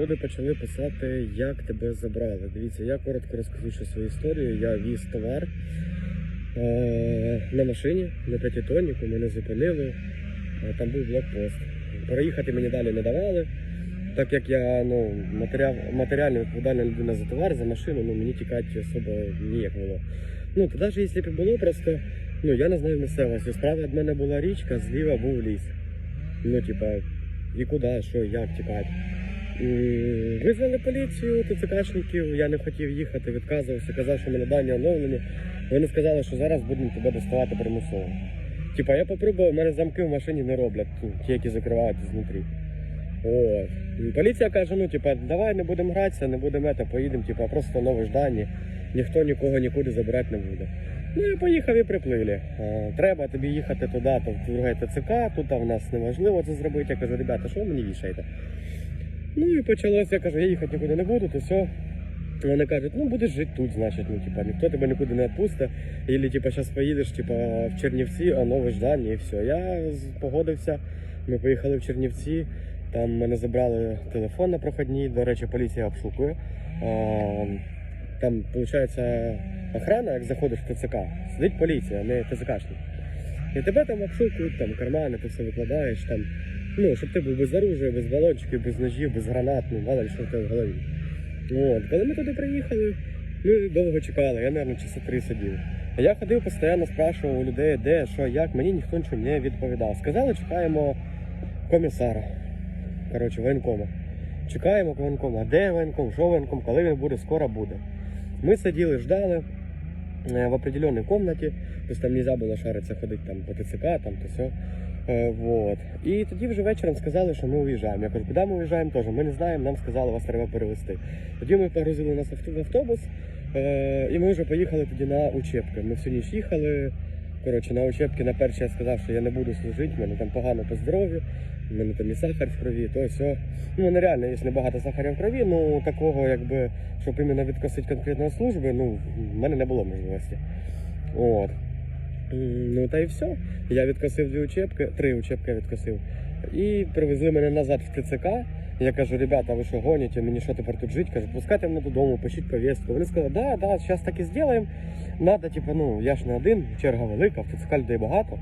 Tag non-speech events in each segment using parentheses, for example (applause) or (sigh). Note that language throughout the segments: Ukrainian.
люди почали писати, як тебе забрали. Дивіться, я коротко розкажу ще свою історію. Я віз товар е, на машині на п'ятитоннику, мене зупинили. Е, Там був блокпост. Переїхати мені далі не давали. Так як я ну, матеріал, матеріально відповідальна людина за товар, за машину, ну мені тікати особо ніяк було. Ну, то навіть якщо б було, просто ну, я не знаю місцевості. Справа від мене була річка, зліва був ліс. Ну, типа, і куди, що, як тікати. Визвали поліцію, ТЦКшників, я не хотів їхати, відказувався, казав, що мене дані оновлені. Вони сказали, що зараз будемо тебе доставати примусово. Типа, я попробував, мене замки в машині не роблять, ті, які закривають знутрі. От. І Поліція каже, ну типа, давай не будемо гратися, не будемо это, поїдемо, типа, просто нові дані, ніхто нікого нікуди забирати не буде. Ну і поїхав і приплили. Треба тобі їхати туди, то в друге ТЦК, тут в нас неможливо це зробити. Я кажу, ребята, що ви мені вішаєте? Ну і почалося, я кажу, я їхати нікуди не буду, то все. Вони кажуть, ну будеш жити тут, значить, ну типа ніхто тебе нікуди не відпустить. Або типа зараз поїдеш типа, в Чернівці, а нове ждання і все. Я погодився. Ми поїхали в Чернівці. Там мене забрали телефон на проходній. До речі, поліція обшукує. Там, виходить, охрана, як заходиш в ТЦК, сидить поліція, не ТЦКшник. І тебе там обшукують, там кармани, ти все викладаєш, там, ну, щоб ти був без оружия, без балончиків, без ножів, без гранат, ну, мало ли що в тебе в голові. От. Коли ми туди приїхали, ми довго чекали, я, мабуть, часа три сидів. Я ходив постійно, спрашував у людей, де, що, як, мені ніхто нічого не відповідав. Сказали, чекаємо комісара. Коротше, воєнкома. Чекаємо воєнкома. Де воєнком, що воєнком, коли він буде, скоро буде. Ми сиділи, ждали в определенной комнаті, тобто там нельзя було шаритися ходити там по ТЦК, там то все. Е, вот. І тоді вже вечором сказали, що ми уїжджаємо. Я кажу, куди ми уїжджаємо теж? Ми не знаємо, нам сказали, вас треба перевезти. Тоді ми погрузили нас в автобус, е, і ми вже поїхали тоді на учебки. Ми всю ніч їхали. Коротше, на учебки на перші я сказав, що я не буду служити, в мене там погано по здоров'ю, в мене там і сахар в крові, то все. Ну нереально, є небагато сахаря в крові, ну такого, якби, щоб іменно відкосити конкретної служби, ну, в мене не було можливості. От. Ну та й все. Я відкосив дві учебки, три учебки відкосив. І привезли мене назад в ТЦК. Я кажу, ребята, ви що гоніте, мені що тепер тут жити? Кажу, пускайте мене додому, пишіть повістку. Вони сказали, да, да, зараз так і зробимо. Надо, типу, ну, я ж не один, черга велика, в людей багато.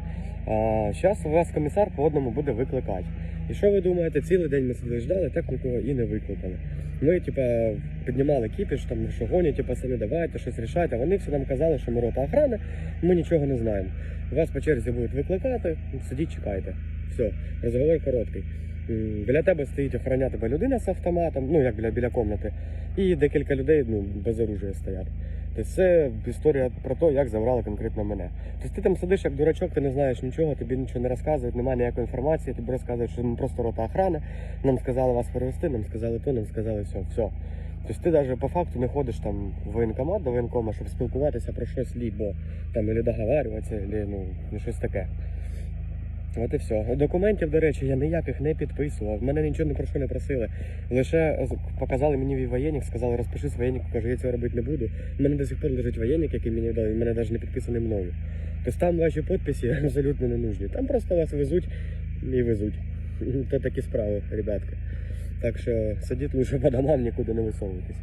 А зараз вас комісар по одному буде викликати. І що ви думаєте, цілий день ми сиділи ждали, так нікого і не викликали. Ми, типа, піднімали кіпіш, там, що гоніте, пацани, давайте щось рішайте. Вони всі нам казали, що ми рота охрани, ми нічого не знаємо. Вас по черзі будуть викликати, сидіть, чекайте. Все, розговор короткий. Біля тебе стоїть охороняти тебе людина з автоматом, ну як біля, біля комнати, і декілька людей ну, без оружия стоять. Тобто це історія про те, як забрали конкретно мене. Тобто ти там сидиш як дурачок, ти не знаєш нічого, тобі нічого не розказують, немає ніякої інформації, тобі розказують, що ми просто рота охрани, нам сказали вас перевести, нам сказали то, нам сказали все, все. Тобто ти навіть по факту не ходиш там в воєнкомат до воєнкома, щоб спілкуватися про щось лібо там, або договарюватися, або ну, щось таке. От і все. Документів, до речі, я ніяких не підписував. Мене нічого ні про що не просили. Лише показали мені воєнник, сказали, розпишись воєннику, кажу, я цього робити не буду. У мене до сих пор лежить воєнник, який мені дали, мене навіть не підписаний мною. Тобто там ваші підписи (laughs) абсолютно не нужні. Там просто вас везуть і везуть. (laughs) То такі справи, ребятки. Так що сидіть лише по домам, нікуди не висовуйтесь.